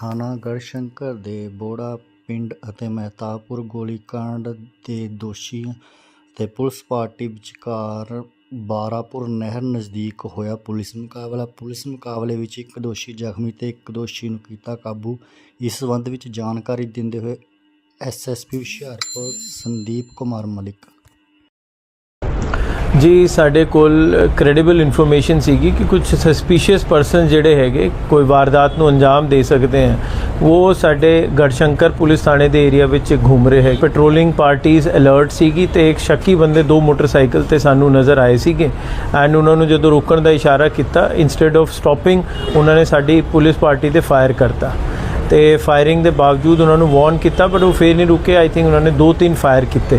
ਥਾਣਾ ਗੜ੍ਹਸ਼ੰਕਰ ਦੇ ਬੋੜਾ ਪਿੰਡ ਅਤੇ ਮਹਿਤਾਬਪੁਰ ਗੋਲੀਕਾਂਡ ਦੇ ਦੋਸ਼ੀ ਅਤੇ ਪੁਲਿਸ ਪਾਰਟੀ ਵਿਚਕਾਰ ਬਾਰਾਪੁਰ ਨਹਿਰ ਨਜ਼ਦੀਕ ਹੋਇਆ ਪੁਲਿਸ ਮੁਕਾਬਲਾ। ਪੁਲਿਸ ਮੁਕਾਬਲੇ ਵਿੱਚ ਇੱਕ ਦੋਸ਼ੀ ਜ਼ਖਮੀ ਤੇ ਇੱਕ ਦੋਸ਼ੀ ਨੂੰ ਕੀਤਾ ਕਾਬੂ। ਇਸ ਸੰਬੰਧ ਵਿੱਚ ਜਾਣਕਾਰੀ ਦਿੰਦੇ ਹੋਏ ਐਸਐਸਪੀ ਹੁਸ਼ਿਆਰਪੁਰ ਸੰਦੀਪ ਕੁਮਾਰ ਮਲਿਕ। ਜੀ, ਸਾਡੇ ਕੋਲ ਕ੍ਰੈਡੀਬਲ ਇਨਫੋਰਮੇਸ਼ਨ ਸੀਗੀ ਕਿ ਕੁਝ ਸਸਪੀਸ਼ੀਅਸ ਪਰਸਨ ਜਿਹੜੇ ਹੈਗੇ, ਕੋਈ ਵਾਰਦਾਤ ਨੂੰ ਅੰਜਾਮ ਦੇ ਸਕਦੇ ਹਨ ਉਹ ਸਾਡੇ ਗੜਸ਼ੰਕਰ ਪੁਲਿਸ ਥਾਣੇ ਦੇ ਏਰੀਆ ਵਿੱਚ ਘੁੰਮ ਰਹੇ ਹੈ ਪੈਟਰੋਲਿੰਗ ਪਾਰਟੀਆਂ ਅਲਰਟ ਸੀਗੀ ਤੇ ਇੱਕ ਸ਼ੱਕੀ ਬੰਦੇ ਦੋ ਮੋਟਰਸਾਈਕਲ ਤੇ ਸਾਨੂੰ ਨਜ਼ਰ ਆਏ ਸੀਗੇ। ਐਂਡ ਉਹਨਾਂ ਨੂੰ ਜਦੋਂ ਰੋਕਣ ਦਾ ਇਸ਼ਾਰਾ ਕੀਤਾ ਇਨਸਟੈਡ ਆਫ ਸਟਾਪਿੰਗ ਉਹਨਾਂ ਨੇ ਸਾਡੀ ਪੁਲਿਸ ਪਾਰਟੀ ਤੇ ਫਾਇਰ ਕਰਤਾ। ਤੇ ਫਾਇਰਿੰਗ ਦੇ ਬਾਵਜੂਦ ਉਹਨਾਂ ਨੂੰ ਵਾਰਨ ਕੀਤਾ ਬਟ ਉਹ ਫੇਰ ਨਹੀਂ ਰੁਕੇ। ਆਈ ਥਿੰਕ ਉਹਨਾਂ ਨੇ ਦੋ ਤਿੰਨ ਫਾਇਰ ਕੀਤੇ।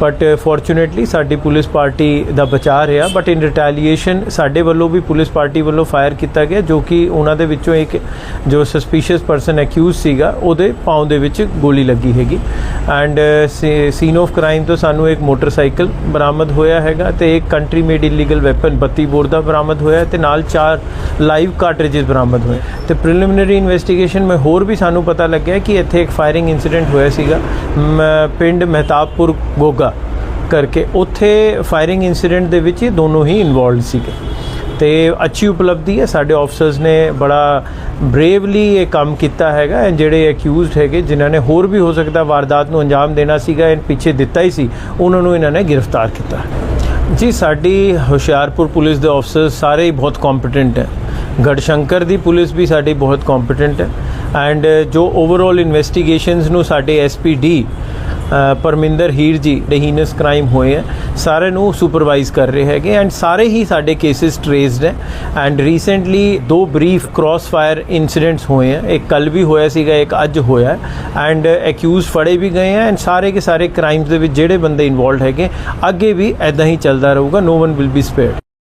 ਬਟ ਫੋਰਚੂਨੇਟਲੀ uh, ਸਾਡੀ ਪੁਲਿਸ ਪਾਰਟੀ ਦਾ ਬਚਾਅ ਰਿਹਾ। ਬਟ ਇਨ ਰਿਟੈਲੀਏਸ਼ਨ ਸਾਡੇ ਵੱਲੋਂ ਵੀ ਪੁਲਿਸ ਪਾਰਟੀ ਵੱਲੋਂ ਫਾਇਰ ਕੀਤਾ ਗਿਆ, ਜੋ ਕਿ ਉਹਨਾਂ ਦੇ ਵਿੱਚੋਂ ਇੱਕ ਜੋ ਸਸਪੀਸ਼ੀਅਸ ਪਰਸਨ ਅਕਿਊਜ਼ ਸੀਗਾ, ਉਹਦੇ ਪਾਉਂ ਦੇ ਵਿੱਚ ਗੋਲੀ ਲੱਗੀ ਹੈਗੀ। ਐਂਡ ਸੀਨ ਆਫ ਕ੍ਰਾਈਮ ਤੋਂ ਸਾਨੂੰ ਇੱਕ ਮੋਟਰਸਾਈਕਲ ਬਰਾਮਦ ਹੋਇਆ ਹੈਗਾ ਤੇ ਇੱਕ country made illegal weapon 32 bore ਦਾ ਬਰਾਮਦ ਹੋਇਆ ਤੇ ਨਾਲ ਚਾਰ ਲਾਈਵ ਕਾਰਟ੍ਰਿਜਸ ਬਰਾਮਦ ਹੋਏ। ਤੇ ਪ੍ਰੀਲਿਮਿਨਰੀ ਇਨਵੈਸਟੀਗੇਸ਼ਨ ਮੈਂ ਹੋਰ ਵੀ ਸਾਨੂੰ ਪਤਾ ਲੱਗਿਆ ਕਿ ਇੱਥੇ ਇੱਕ ਫਾਇਰਿੰਗ ਇਨਸੀਡੈਂਟ ਹੋਇਆ ਸੀਗਾ। ਮ- ਪਿੰਡ ਮਹਿਤਾਬਪੁਰ ਗੋਗਾ ਕਰਕੇ ਉੱਥੇ ਫਾਇਰਿੰਗ ਇਨਸੀਡੈਂਟ ਦੇ ਵਿੱਚ ਇਹ ਦੋਨੋਂ ਹੀ ਇਨਵੋਲਡ ਸੀਗੇ। ਤੇ ਅੱਛੀ ਉਪਲਬਧੀ ਹੈ, ਸਾਡੇ ਆਫਸਰਸ ਨੇ ਬੜਾ ਬਰੇਵਲੀ ਇਹ ਕੰਮ ਕੀਤਾ ਹੈਗਾ ਐਂਡ ਜਿਹੜੇ ਅਕਿਊਜ਼ਡ ਹੈਗੇ, ਜਿਨ੍ਹਾਂ ਨੇ ਹੋਰ ਵੀ ਹੋ ਸਕਦਾ ਵਾਰਦਾਤ ਨੂੰ ਅੰਜਾਮ ਦੇਣਾ ਸੀਗਾ, ਇਹ ਪਿੱਛੇ ਦਿੱਤਾ ਹੀ ਸੀ, ਉਹਨਾਂ ਨੂੰ ਇਹਨਾਂ ਨੇ ਗ੍ਰਿਫਤਾਰ ਕੀਤਾ। ਜੀ, ਸਾਡੀ ਹੁਸ਼ਿਆਰਪੁਰ ਪੁਲਿਸ ਦੇ ਆਫਸਰ ਸਾਰੇ ਹੀ ਬਹੁਤ ਕੰਪੀਟੈਂਟ ਹੈ। ਗੜਸ਼ੰਕਰ ਦੀ ਪੁਲਿਸ ਵੀ ਸਾਡੀ ਬਹੁਤ ਕੰਪੀਟੈਂਟ ਹੈ। ਐਂਡ ਜੋ ਓਵਰਆਲ ਇਨਵੈਸਟੀਗੇਸ਼ਨਸ ਨੂੰ ਸਾਡੇ ਐਸਪੀਡੀ ਪਰਮਿੰਦਰ ਹੀਰ ਜੀ ਡਹੀਨਸ ਕ੍ਰਾਈਮ ਹੋਏ ਹੈ ਸਾਰੇ ਨੂੰ ਸੁਪਰਵਾਈਜ਼ ਕਰ ਰਹੇ ਹੈਗੇ ਐਂਡ ਸਾਰੇ ਹੀ ਸਾਡੇ ਕੇਸਿਸ ਟ੍ਰੇਸਡ ਹੈ। ਐਂਡ ਰੀਸੈਂਟਲੀ ਦੋ ਬਰੀਫ ਕ੍ਰਾਸ ਫਾਇਰ ਇਨਸੀਡੈਂਟਸ ਹੋਏ ਹੈ ਇੱਕ ਕੱਲ ਵੀ ਹੋਇਆ ਸੀਗਾ, ਇੱਕ ਅੱਜ ਹੋਇਆ। ਐਂਡ ਅਕਿਊਜ਼ ਫੜੇ ਵੀ ਗਏ ਹੈ ਐਂਡ ਸਾਰੇ ਕੇ ਸਾਰੇ ਕ੍ਰਾਈਮਸ ਦੇ ਵਿੱਚ ਜਿਹੜੇ ਬੰਦੇ ਇਨਵੋਲਡ ਹੈਗੇ, ਅੱਗੇ ਵੀ ਐਦਾਂ ਹੀ ਚੱਲਦਾ ਰਹੂਗਾ। No one will be spared